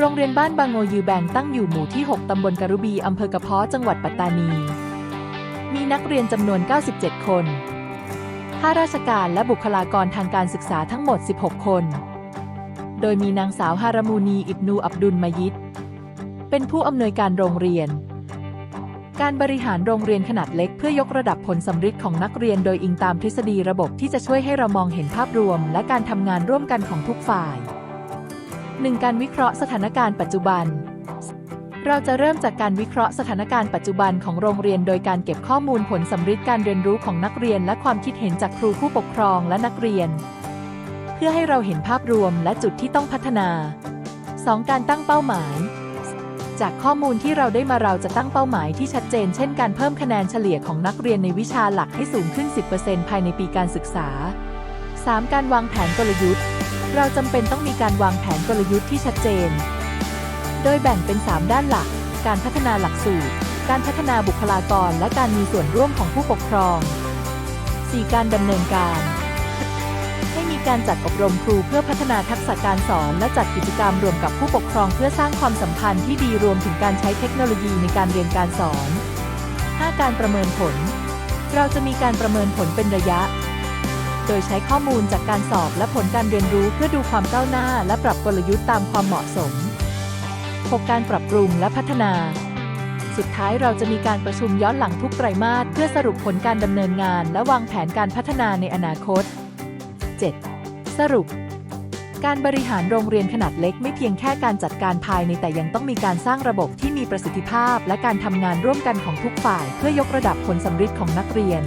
โรงเรียนบ้านบางโงยือแบงตั้งอยู่หมู่ที่ 6 ตำบลกระบี อำเภอกระเพาะ จังหวัดปัตตานี มีนักเรียนจำนวน 97 คน ข้าราชการและบุคลากรทางการศึกษาทั้งหมด 16 คน โดยมีนางสาวฮารามูนี อิบนู อับดุลมายิด เป็นผู้อำนวยการโรงเรียน การบริหารโรงเรียนขนาดเล็กเพื่อยกระดับผลสำฤทธิ์ของนักเรียนโดยอิงตามทฤษฎีระบบที่จะช่วยให้เรามองเห็นภาพรวม และการทำงานร่วมกันของทุกฝ่าย 1. การวิเคราะห์สถานการณ์ปัจจุบัน เราจะเริ่มจากการวิเคราะห์สถานการณ์ปัจจุบันของโรงเรียน โดยการเก็บข้อมูลผลสำฤทธิ์การเรียนรู้ของนักเรียน และความคิดเห็นจากครูผู้ปกครองและนักเรียน เพื่อให้เราเห็นภาพรวมและจุดที่ต้องพัฒนา 2. การตั้งเป้าหมาย จากข้อมูลที่เราได้มาเราจะตั้งเป้าหมายที่ชัดเจน เช่น การเพิ่มคะแนนเฉลี่ยของนักเรียนในวิชาหลักให้สูงขึ้น 10%ภายในปีการศึกษา 3. การวางแผนกลยุทธ์ เราจำเป็นต้องมีการวางแผนกลยุทธ์ที่ชัดเจน โดยแบ่งเป็น 3 ด้านหลัก การพัฒนาหลักสูตร การพัฒนาบุคลากร และการมีส่วนร่วมของผู้ปกครอง 4. การดำเนินการ ให้มีการจัดอบรมครูเพื่อพัฒนาทักษะการสอน และจัดกิจกรรมรวมกับผู้ปกครองเพื่อสร้างความสัมพันธ์ที่ดีรวมถึงการใช้เทคโนโลยีในการเรียนการสอน 5. การประเมินผล เราจะมีการประเมินผลเป็นระยะ โดยใช้ข้อมูลจากการสอบและผลการเรียนรู้เพื่อดูความก้าวหน้า และปรับกลยุทธ์ตามความเหมาะสม 6. การปรับปรุงและพัฒนา สุดท้ายเราจะมีการประชุมย้อนหลังทุกไตรมาสเพื่อสรุปผลการดำเนินงาน และวางแผนการพัฒนาในอนาคต 7. สรุป การบริหารโรงเรียนขนาดเล็กไม่เพียงแค่การจัดการภายในแต่ยังต้องมีการสร้างระบบที่มีประสิทธิภาพ และการทำงานร่วมกันของทุกฝ่าย เพื่อยกระดับผลสำฤทธิ์ของนักเรียน